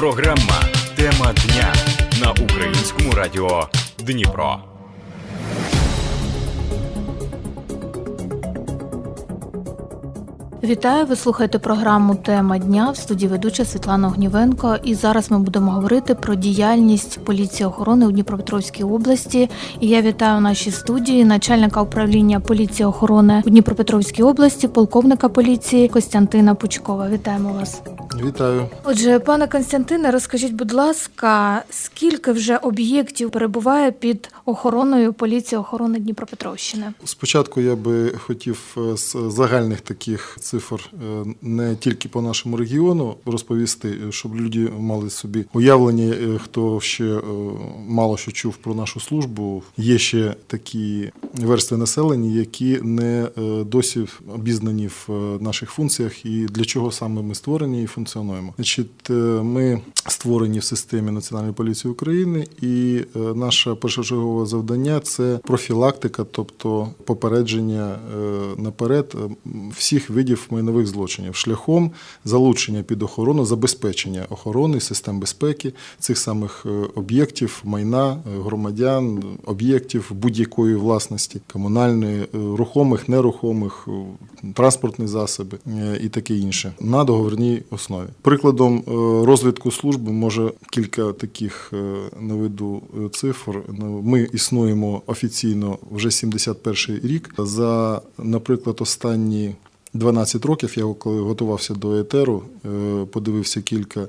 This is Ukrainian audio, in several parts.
Програма Тема дня на українському радіо Дніпро. Вітаю! Ви слухаєте програму Тема дня в студії ведуча Світлана Огнівенко. І зараз ми будемо говорити про діяльність поліції охорони у Дніпропетровській області. І я вітаю в нашій студії начальника управління поліції охорони у Дніпропетровській області, полковника поліції Костянтина Пучкова. Вітаємо вас. Вітаю. Отже, пане Константине, розкажіть, будь ласка, скільки вже об'єктів перебуває під охороною поліції охорони Дніпропетровщини? Спочатку я би хотів е, з загальних таких цифр е, не тільки по нашому регіону розповісти, е, щоб люди мали собі уявлення, хто ще мало що чув про нашу службу. Є ще такі верстви населення, які не досі обізнані в наших функціях і для чого саме ми створені і функціонуємо. Значить, е, ми створені в системі Національної поліції України, і е, наше першочергове завдання це профілактика, тобто попередження е, наперед всіх видів майнових злочинів шляхом залучення під охорону, забезпечення охорони систем безпеки цих самих об'єктів, майна, громадян, об'єктів будь-якої власності, комунальної, рухомих, нерухомих, транспортні засоби і таке інше на договірній основі. Прикладом е, розвитку служби може кілька таких е, наведу е, цифр. Ну, Ми існуємо офіційно вже 71 рік. За, наприклад, останні 12 років я коли готувався до етеру, подивився кілька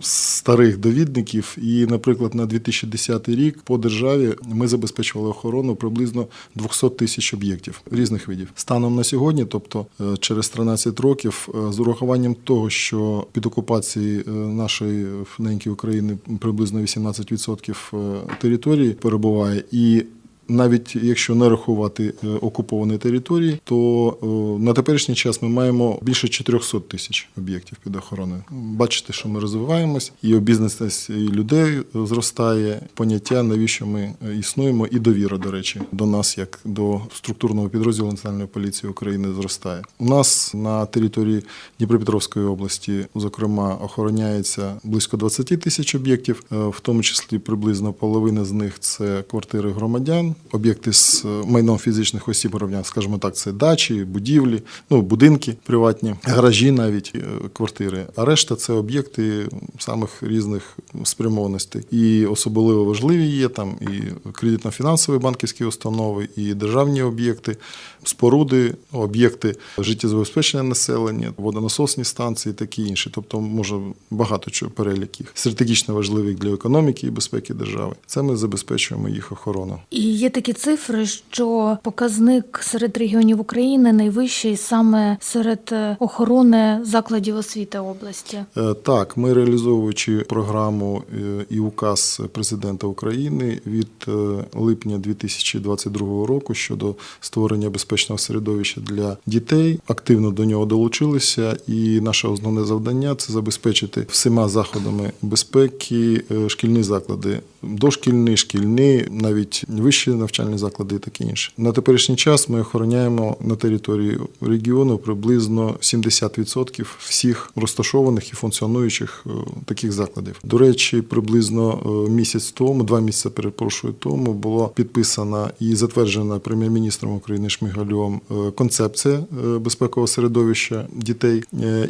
старих довідників. І, наприклад, на 2010 рік по державі ми забезпечували охорону приблизно 200 тисяч об'єктів різних видів. Станом на сьогодні, тобто е, через 13 років, е, з урахуванням того, що під окупацією е, нашої неньки України приблизно 18% е, території перебуває і навіть якщо не рахувати е, окуповані території, то е, на теперішній час ми маємо більше 400 тисяч об'єктів під охороною. Бачите, що ми розвиваємось, і обізнаність людей зростає. Поняття, навіщо ми е, існуємо, і довіра, до речі, до нас, як до структурного підрозділу Національної поліції України, зростає. У нас на території Дніпропетровської області, зокрема, охороняється близько 20 тисяч об'єктів, е, в тому числі приблизно половина з них це квартири громадян, об'єкти з е, майном фізичних осіб громадян, скажімо так, це дачі, будівлі, ну будинки приватні, гаражі, навіть е, квартири. А решта це об'єкти самих різних спрямованостей. І особливо важливі є там і кредитно-фінансові банківські установи, і державні об'єкти, споруди, об'єкти життєзабезпечення населення, водонасосні станції, такі інші. Тобто, може багато чого перелік їх стратегічно важливих для економіки і безпеки держави. Це ми забезпечуємо їх охорону. І є такі цифри, що показник серед регіонів України найвищий саме серед е, охорони закладів освіти області. Е, Так, ми реалізовуючи програму е, і указ президента України від липня 2022 року щодо створення безпечного середовища для дітей, активно до нього долучилися. І наше основне завдання це забезпечити всіма заходами безпеки шкільні заклади, дошкільні, шкільні, навіть вищі навчальні заклади і таке інше. На теперішній час ми охороняємо на території регіону приблизно 70% всіх розташованих і функціонуючих е, таких закладів. До речі, приблизно е, місяць тому, два місяці перепрошую тому, було підписана і затверджена прем'єр-міністром України Шмигалем е, концепція безпекового середовища дітей,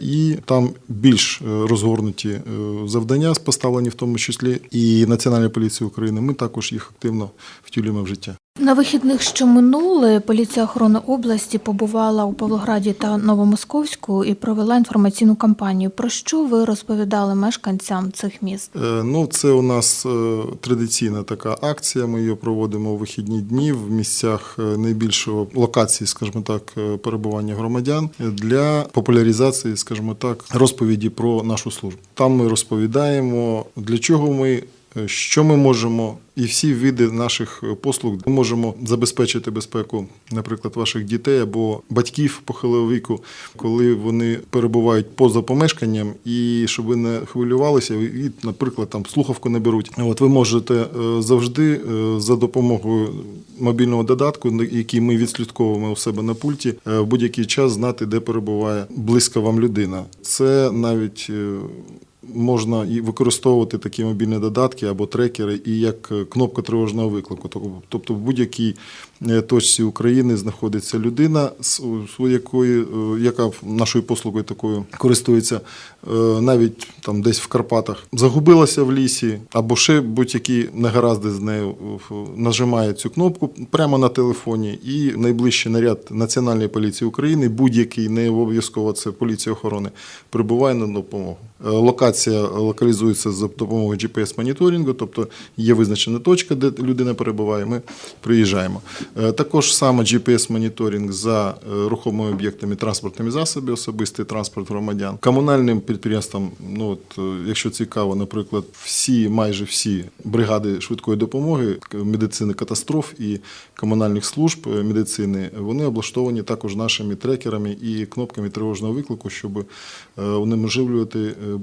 і там більш розгорнуті завдання поставлені, в тому числі і Національної поліції України. Ми також їх активно втілюємо в життя. На вихідних, що минули, поліція охорони області побувала у Павлограді та Новомосковську і провела інформаційну кампанію. Про що ви розповідали мешканцям цих міст? Е, Ну, це у нас е, традиційна така акція. Ми її проводимо у вихідні дні в місцях е, найбільшого локації, скажімо так, перебування громадян для популяризації, скажімо так, розповіді про нашу службу. Там ми розповідаємо, для чого ми. Е, Що ми можемо, і всі види наших е, послуг ми можемо забезпечити безпеку, наприклад, ваших дітей або батьків похилого віку, коли вони перебувають поза помешканням, і щоб ви не хвилювалися, і, наприклад, там слухавку не беруть. От ви можете е, завжди за допомогою мобільного додатку, який ми відслідковуємо у себе на пульті, в будь-який час знати, де перебуває близька вам людина. Це навіть можна використовувати такі мобільні додатки або трекери, і як е, кнопка тривожного виклику. Тобто в будь-якій е, точці України знаходиться людина, якої, е, яка нашою послугою такою користується, навіть там десь в Карпатах, загубилася в лісі, або ще будь-які негаразди з нею нажимає цю кнопку прямо на телефоні, і найближчий наряд Національної поліції України, будь-який, не обов'язково це поліція охорони, прибуває на допомогу. Е, Локація локалізується за допомогою GPS-моніторингу, тобто є визначена точка, де людина перебуває. Ми приїжджаємо. Е, Також саме GPS-моніторинг за е, рухомими об'єктами транспортними засобами, особистий транспорт громадян, комунальним підприємствам. Ну от, е, якщо цікаво, наприклад, всі, майже всі бригади швидкої допомоги, медицини катастроф і комунальних служб медицини, вони облаштовані також нашими трекерами і кнопками тривожного виклику, щоб унеможливлювати е,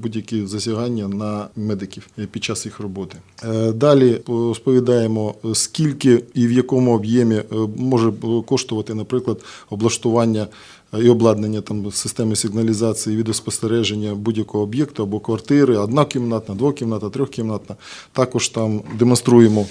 будь-які засягання на медиків е, під час їх роботи. Е, Далі розповідаємо, е, скільки і в якому об'ємі може коштувати, наприклад, облаштування і обладнання там системи сигналізації, відеоспостереження будь-якого об'єкту або квартири, однокімнатна, двокімнатна, трьохкімнатна. Також там демонструємо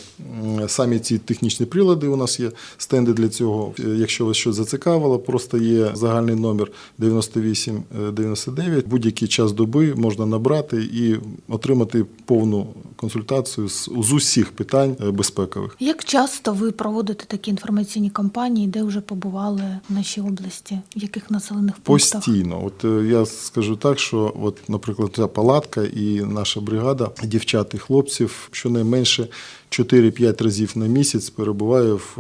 самі ці технічні прилади. У нас є стенди для цього. Якщо вас щось зацікавило, просто є загальний номер 9899. Будь-який час доби можна набрати і отримати повну консультацію з, з усіх питань е, безпекових. Як часто ви проводите такі інформаційні кампанії, де вже побували в нашій області? В яких населених пунктах? Постійно. От е, я скажу так, що, от, наприклад, ця палатка і наша бригада дівчат і хлопців щонайменше 4-5 разів на місяць перебуває в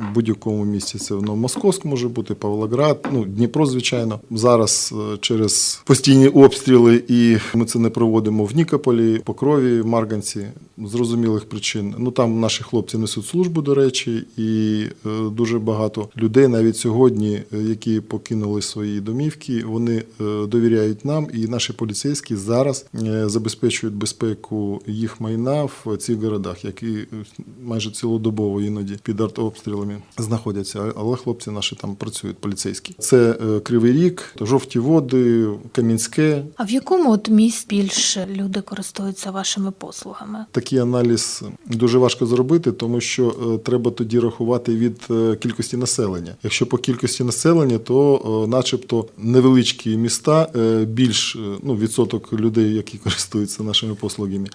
е, будь-якому місці. Це в Новомосковськ може бути, Павлоград, ну, Дніпро, звичайно. Зараз е, через постійні обстріли, і ми це не проводимо в Нікополі, Покрові, Марганці, зрозумілих причин. Ну там наші хлопці несуть службу, до речі, і е, дуже багато людей навіть сьогодні, е, які покинули свої домівки, вони довіряють нам, і наші поліцейські зараз забезпечують безпеку їх майна в цих городах, які майже цілодобово іноді під артобстрілами знаходяться. Але хлопці наші там працюють поліцейські. Це е, Кривий Ріг, жовті води, Кам'янське. А в якому от місці більше люди користуються вашими послугами? Такий аналіз дуже важко зробити, тому що е, треба тоді рахувати від е, кількості населення. Якщо по кількості населення, то начебто невеличкі міста більш ну, відсоток людей, які користуються нашими послугами.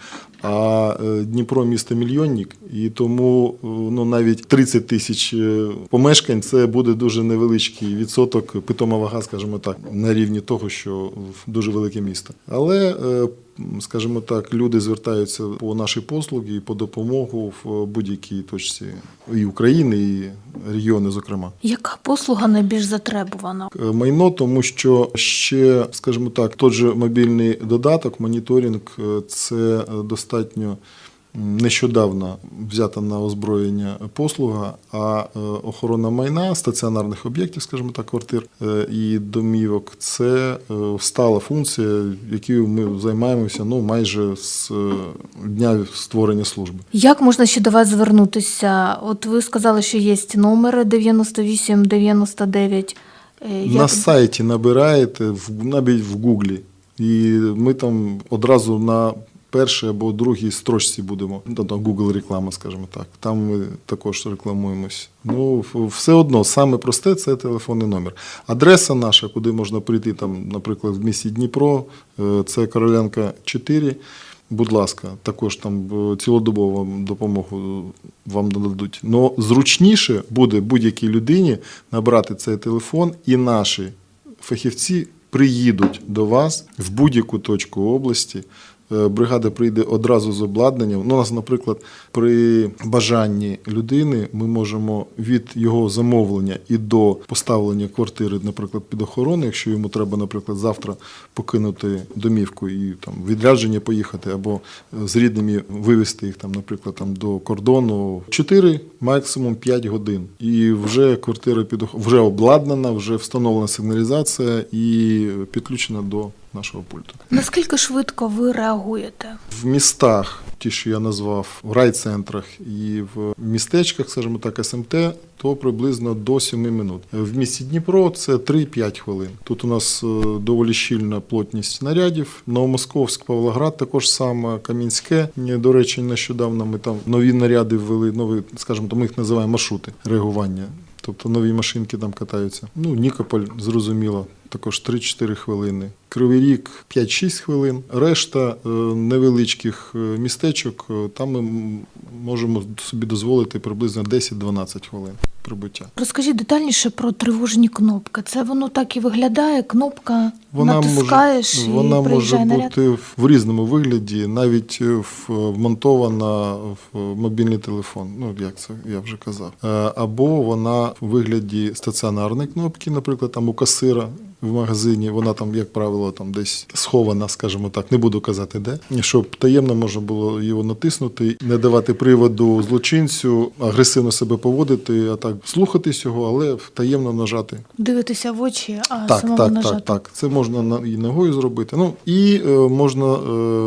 А Дніпро місто мільйонник, і тому ну, навіть 30 тисяч е, помешкань це буде дуже невеличкий відсоток, питома вага, скажімо так, на рівні того, що дуже велике місто. Але е, скажімо так, люди звертаються по наші послуги і по допомогу в будь-якій точці і України, і регіони, зокрема. Яка послуга найбільш затребувана? Е, Майно, тому що ще, скажімо так, той же мобільний додаток, моніторинг це достатньо нещодавно взята на озброєння послуга, а е, охорона майна стаціонарних об'єктів, скажімо так, квартир е, і домівок це е, стала функція, якою ми займаємося ну, майже з дня створення служби. Як можна ще до вас звернутися? От ви сказали, що є номери 98 99. Е, На сайті набираєте в- навіть в Гуглі, і ми там одразу на першій або другій строчці будемо. Ну, Google реклама, скажімо так. Там ми також рекламуємось. Ну, все одно, саме просте це телефонний номер. Адреса наша, куди можна прийти, там, наприклад, в місті Дніпро, е, це Короленка 4. Будь ласка, також там е, цілодобово вам допомогу вам нададуть. Но зручніше буде будь-якій людині набрати цей телефон, і наші фахівці приїдуть до вас в будь-яку точку області. Е, Бригада прийде одразу з обладнанням. Ну, у нас, наприклад, при бажанні людини ми можемо від його замовлення і до поставлення квартири, наприклад, під охорону, якщо йому треба, наприклад, завтра покинути домівку і там відрядження поїхати, або е, з рідними вивезти їх там, наприклад, там до кордону. 4, максимум 5 годин. І вже квартира під вже обладнана, вже встановлена сигналізація і підключена до нашого пульту. Наскільки швидко ви реагуєте? В містах, ті, що я назвав, в райцентрах і в містечках, скажімо так, СМТ, то приблизно до 7 минут. В місті Дніпро це 3-5 хвилин. Тут у нас е, доволі щільна плотність нарядів. Новомосковськ, Павлоград також саме, Кам'янське. До речі, нещодавно ми там нові наряди ввели, нові, скажімо, то ми їх називаємо маршрути реагування. Тобто нові машинки там катаються. Ну, Нікополь, зрозуміло, також 3-4 хвилини. Кривий Ріг 5-6 хвилин. Решта е, невеличких е, містечок, е, там ми можемо собі дозволити приблизно 10-12 хвилин прибуття. Розкажіть детальніше про тривожні кнопки. Це воно так і виглядає. Кнопка Вона натискаєш може, і вона може наряд. бути в- різному вигляді, навіть в- вмонтована в мобільний телефон. Ну як це я вже казав. Або вона в вигляді стаціонарної кнопки, наприклад, там у касира. В магазині вона там, як правило, там десь схована, скажімо так, не буду казати де, щоб таємно можна було його натиснути, не давати приводу злочинцю агресивно себе поводити, а так слухатись його, але таємно нажати Дивитися в очі, а так, самому так, нажати. так, так. Це можна на- і ногою зробити. Ну і е, можна, е,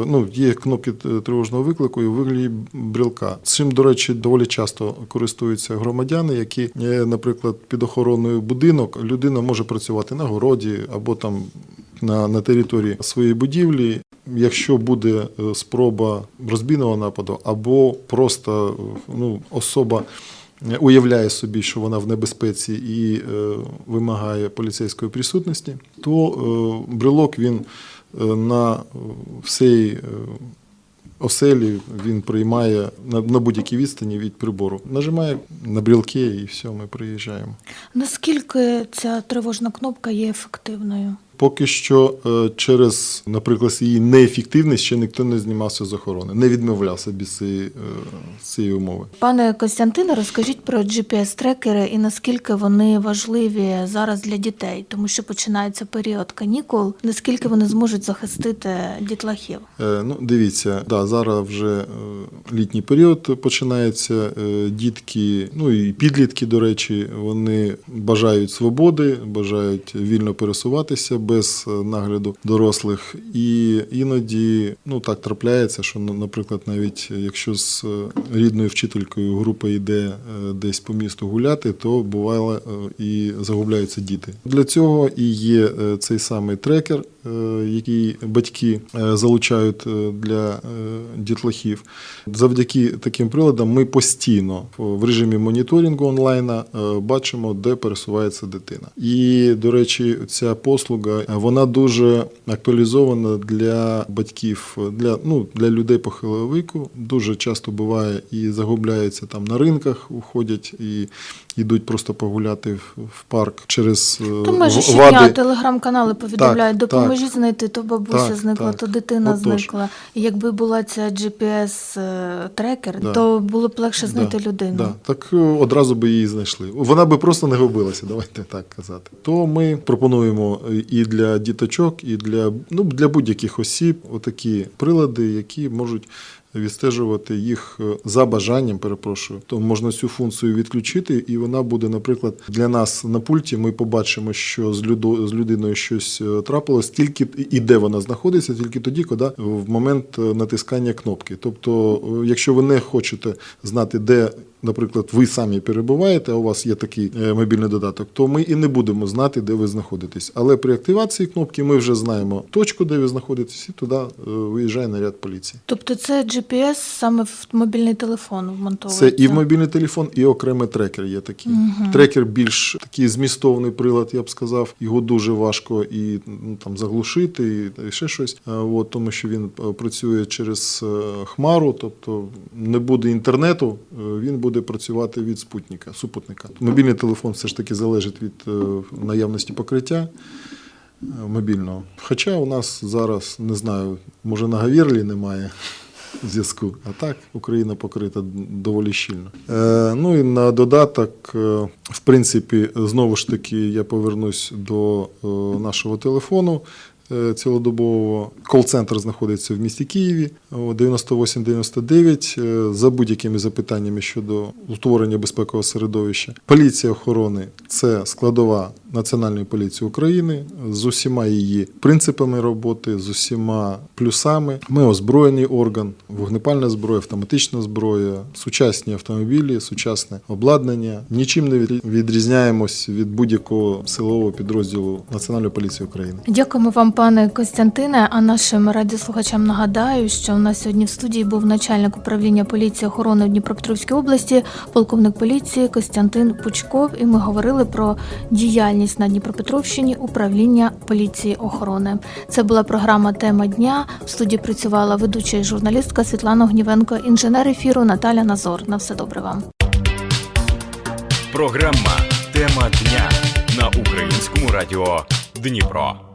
ну, є кнопки тривожного виклику і вигляді брілка. Цим, до речі, доволі часто користуються громадяни, які, е, наприклад, під охороною будинок людина може працювати на городі або там на, на території своєї будівлі. Якщо буде е, спроба розбійного нападу, або просто е, ну, особа уявляє собі, що вона в небезпеці і е, вимагає поліцейської присутності, то е, брелок він е, на е, всій е, оселі він приймає на, на будь-якій відстані від прибору. Нажимає на брілки і все, ми приїжджаємо. Наскільки ця тривожна кнопка є ефективною? Поки що е, через, наприклад, її неефективність ще ніхто не знімався з охорони, не відмовлявся без цієї, е, цієї умови. Пане Костянтине, розкажіть про GPS-трекери і наскільки вони важливі зараз для дітей, тому що починається період канікул. Наскільки вони зможуть захистити дітлахів? Е, Ну, дивіться, да, зараз вже е, літній період починається. Дітки, ну і підлітки, до речі, вони бажають свободи, бажають вільно пересуватися без е, нагляду дорослих. І іноді ну так трапляється, що, наприклад, навіть якщо з е, рідною вчителькою група йде е, десь по місту гуляти, то бувало е, і загубляються діти. Для цього і є е, цей самий трекер, е, який батьки е, залучають е, для е, дітлахів. Завдяки таким приладам ми постійно в режимі моніторингу онлайна е, бачимо, де пересувається дитина. І, до речі, ця послуга е, вона дуже актуалізована для батьків, для, ну, для людей похилого віку. Дуже часто буває і загубляються там на ринках, уходять і йдуть просто погуляти в, в парк через е, То майже щодня телеграм-канали повідомляють, Так, допоможіть знайти, то бабуся Так, зникла, так. то дитина Отож. зникла. І якби була ця GPS-трекер, Да. то було б легше знайти Да, людину. Да. Так е, одразу би її знайшли. Вона би просто не губилася, давайте так казати. То ми пропонуємо і для діточок, і для, ну, для будь-яких осіб отакі прилади, які можуть відстежувати їх е, за бажанням, перепрошую. То можна цю функцію відключити, і вона буде, наприклад, для нас на пульті. Ми побачимо, що з людо, з людиною щось е, трапилось, тільки і де вона знаходиться, тільки тоді, коли в момент е, натискання кнопки. Тобто, якщо ви не хочете знати, де наприклад, ви самі перебуваєте, а у вас є такий е, мобільний додаток, то ми і не будемо знати, де ви знаходитесь. Але при активації кнопки ми вже знаємо точку, де ви знаходитесь, і туди е, виїжджає наряд поліції. Тобто це GPS саме в мобільний телефон вмонтовується? Це і в мобільний телефон, і окремий трекер є такий. Трекер більш такий змістовний прилад, я б сказав. Його дуже важко і ну, там заглушити, і ще щось. А, От, тому що він е, працює через е, хмару, тобто не буде інтернету, е, він буде працювати від спутника, супутника. Мобільний телефон все ж таки залежить від е, наявності покриття. е, Мобільного. Хоча у нас зараз не знаю, може на Гавірлі немає зв'язку. А так Україна покрита доволі щільно. Е, ну і на додаток, е, в принципі, знову ж таки, я повернусь до нашого телефону. Е, Цілодобового кол-центр знаходиться в місті Києві о, 9899 е, за будь-якими запитаннями щодо утворення безпекового середовища. Поліція охорони це складова Національної поліції України з усіма її принципами роботи, з усіма плюсами. Ми озброєний орган, вогнепальна зброя, автоматична зброя, сучасні автомобілі, сучасне обладнання. Нічим не від- відрізняємось від будь-якого силового підрозділу Національної поліції України. Дякуємо вам, пане Костянтине. А нашим радіослухачам нагадаю, що у нас сьогодні в студії був начальник управління поліції охорони в Дніпропетровській області, полковник поліції Костянтин Пучков. І ми говорили про діяльність на Дніпропетровщині управління поліції охорони. Це була програма Тема дня. В студії працювала ведуча і журналістка Світлана Гнівенко, інженер ефіру Наталя Назор. На все добре вам. Програма Тема дня на українському радіо Дніпро.